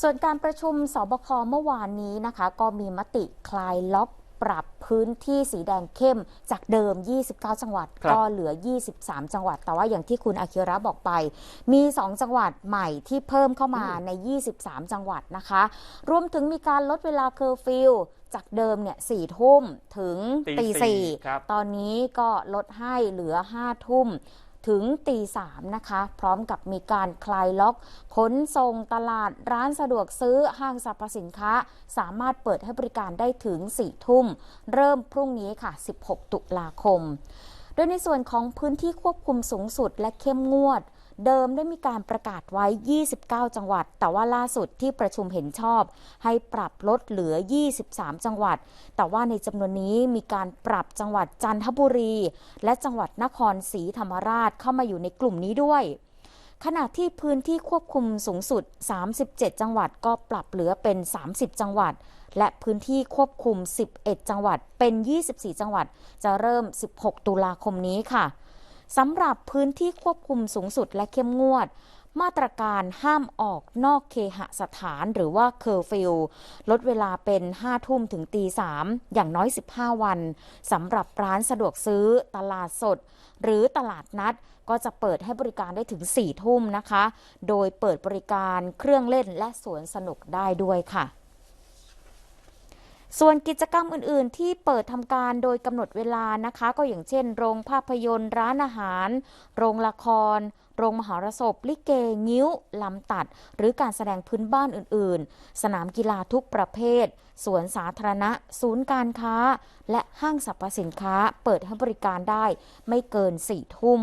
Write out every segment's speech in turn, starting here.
ส่วนการประชุมสบคเมื่อวานนี้นะคะ ก็มีมติคลายล็อกปรับพื้นที่สีแดงเข้มจากเดิม 29 จังหวัดครับก็เหลือ 23 จังหวัด แต่ว่าอย่างที่คุณอาคิระบอกไป มี 2 จังหวัดใหม่ที่เพิ่มเข้ามาใน 23 จังหวัดนะคะ รวมถึงมีการลดเวลาเคอร์ฟิวจากเดิมเนี่ย4ทุ่มถึงตีตีสี่สี่ครับตอนนี้ก็ลดให้เหลือ5ทุ่ม ถึงตีสามนะคะ พร้อมกับมีการคลายล็อกขนส่งตลาดร้านสะดวกซื้อห้างสรรพสินค้า สามารถเปิดให้บริการได้ถึง4ทุ่ม เริ่มพรุ่งนี้ค่ะ 16 ตุลาคม โดยในส่วนของพื้นที่ควบคุมสูงสุดและเข้มงวด เดิมได้มีการประกาศไว้ 29 จังหวัด แต่ว่าล่าสุดที่ประชุมเห็นชอบ ให้ปรับลดเหลือ 23 จังหวัด แต่ว่าในจำนวนนี้มีการปรับจังหวัดจันทบุรี และจังหวัดนครศรีธรรมราชเข้ามาอยู่ในกลุ่มนี้ด้วยขณะที่พื้นที่ควบคุมสูงสุด 37 จังหวัดก็ปรับเหลือเป็น 30 จังหวัด และพื้นที่ควบคุม 11 จังหวัดเป็น 24 จังหวัด จะเริ่ม 16 ตุลาคมนี้ค่ะ สำหรับพื้นที่ควบคุมสูงสุดและเข้มงวด มาตรการห้ามออกนอกเคหสถานหรือว่าเคอร์ฟิวลดเวลาเป็น 5 ทุ่มถึงตี 3 อย่างน้อย 15 วันสำหรับร้านสะดวกซื้อตลาดสด หรือตลาดนัดก็จะเปิดให้บริการได้ถึง 4 ทุ่มนะคะ โดยเปิดบริการเครื่องเล่นและสวนสนุกได้ด้วยค่ะ ส่วนกิจกรรมอื่น ๆ ที่เปิดทำการโดยกำหนดเวลานะคะ ก็อย่างเช่น โรงภาพยนตร์ ร้านอาหาร โรงละคร โรงมหรสพ ลิเก งิ้ว ลำตัด หรือการแสดงพื้นบ้านอื่น ๆ สนามกีฬาทุกประเภท สวนสาธารณะ ศูนย์การค้า และห้างสรรพสินค้า เปิดให้บริการได้ไม่เกิน4ทุ่ม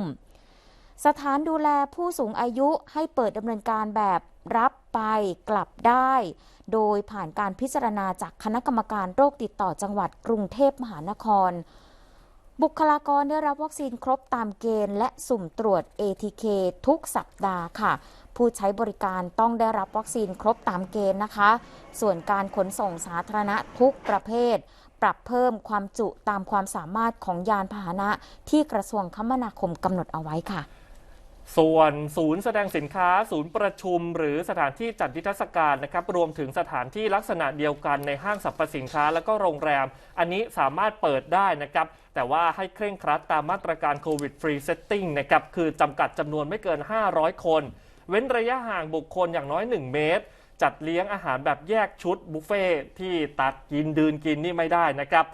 สถานดูแลผู้สูงอายุให้เปิดดำเนินการแบบรับไปกลับได้ โดยผ่านการพิจารณาจากคณะกรรมการโรคติดต่อจังหวัดกรุงเทพมหานคร บุคลากรได้รับวัคซีนครบตามเกณฑ์และสุ่มตรวจ ATK ทุกสัปดาห์ค่ะ ผู้ใช้บริการต้องได้รับวัคซีนครบตามเกณฑ์นะคะ ส่วนการขนส่งสาธารณะทุกประเภท ปรับเพิ่มความจุตามความสามารถของยานพาหนะที่กระทรวงคมนาคมกำหนดเอาไว้ค่ะ ส่วนศูนย์แสดงสินค้า ศูนย์ประชุม หรือสถานที่จัดนิทรรศการนะครับรวมถึงสถานที่ลักษณะเดียวกันในห้างสรรพสินค้าและก็โรงแรม อันนี้สามารถเปิดได้นะครับ แต่ว่าให้เคร่งครัดตามมาตรการโควิดฟรีเซตติ้งนะครับคือจำกัดจำนวนไม่เกิน 500 คน เว้นระยะห่างบุคคลอย่างน้อย 1 เมตร จัดเลี้ยงอาหารแบบแยกชุดบุฟเฟ่ที่ตักกินดื่นกินนี่ไม่ได้นะครับ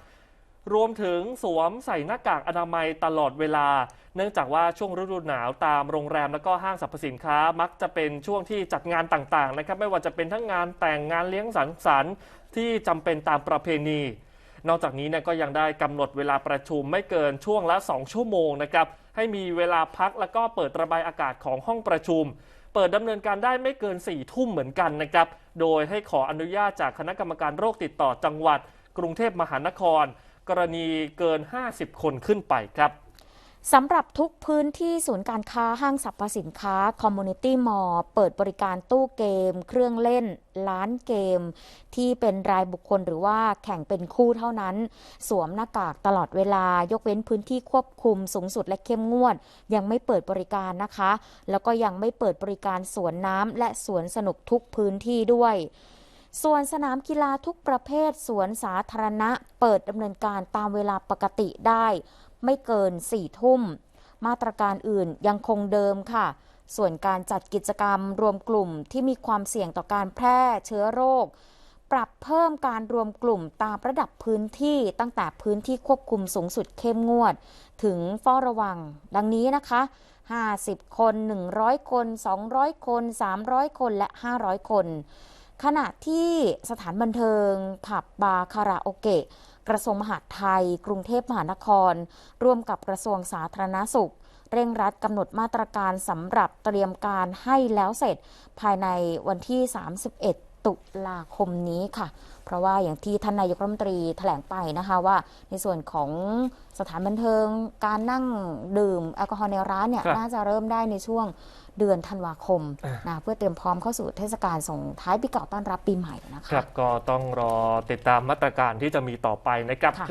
รวมถึงสวมใส่หน้ากากอนามัยตลอดเวลา เนื่องจากว่าช่วงฤดูหนาวตามโรงแรมแล้วก็ห้างสรรพสินค้ามักจะเป็นช่วงที่จัดงานต่างๆนะครับ ไม่ว่าจะเป็นทั้งงานแต่งงานเลี้ยงสังสรรค์ที่จำเป็นตามประเพณีนอกจากนี้เนี่ยก็ยังได้กำหนดเวลาประชุมไม่เกินช่วงละ 2 ชั่วโมงนะครับ ให้มีเวลาพักแล้วก็เปิดระบายอากาศของห้องประชุม เปิดดำเนินการได้ไม่เกิน 4 ทุ่มเหมือนกันนะครับ โดยให้ขออนุญาตจากคณะกรรมการโรคติดต่อจังหวัด กรุงเทพมหานคร กรณีเกิน 50 คนขึ้นไปครับสำหรับทุกพื้นที่ศูนย์การค้าห้างสรรพสินค้าคอมมูนิตี้มอลเปิดบริการตู้เกม เครื่องเล่น ร้านเกม ที่เป็นรายบุคคลหรือว่าแข่งเป็นคู่เท่านั้น สวมหน้ากากตลอดเวลายกเว้นพื้นที่ควบคุมสูงสุดและเข้มงวด ยังไม่เปิดบริการนะคะ แล้วก็ยังไม่เปิดบริการสวนน้ำและสวนสนุกทุกพื้นที่ด้วย ส่วนสนามกีฬาทุกประเภทสวนสาธารณะ เปิดดำเนินการตามเวลาปกติได้ ไม่เกิน4ทุ่ม มาตรการอื่นยังคงเดิมค่ะ ส่วนการจัดกิจกรรมรวมกลุ่มที่มีความเสี่ยงต่อการแพร่เชื้อโรค ปรับเพิ่มการรวมกลุ่มตามระดับพื้นที่ตั้งแต่พื้นที่ควบคุมสูงสุดเข้มงวด ถึงเฝ้าระวัง ดังนี้นะคะ50 คน 100 คน 200 คน 300 คน และ 500 คน ขณะที่สถานบันเทิง ผับบาร์คาราโอเกะ กระทรวงมหาดไทย กรุงเทพมหานคร ร่วมกับกระทรวงสาธารณสุข เร่งรัดกำหนดมาตรการสำหรับเตรียมการให้แล้วเสร็จ ภายในวันที่ 31 ตุลาคมนี้ค่ะ เพราะว่าอย่างที่ท่านนายกรัฐมนตรีแถลงไปนะคะว่าในส่วนของสถานบันเทิงการนั่งดื่มแอลกอฮอล์ในร้านเนี่ยครับน่าจะเริ่มได้ในช่วงเดือนธันวาคมอะนะเพื่อเตรียมพร้อมเข้าสู่เทศกาลส่งท้ายปีเก่าต้อนรับปีใหม่นะคะครับก็ต้องรอติดตามมาตรการที่จะมีต่อไปนะครับค่ะคือ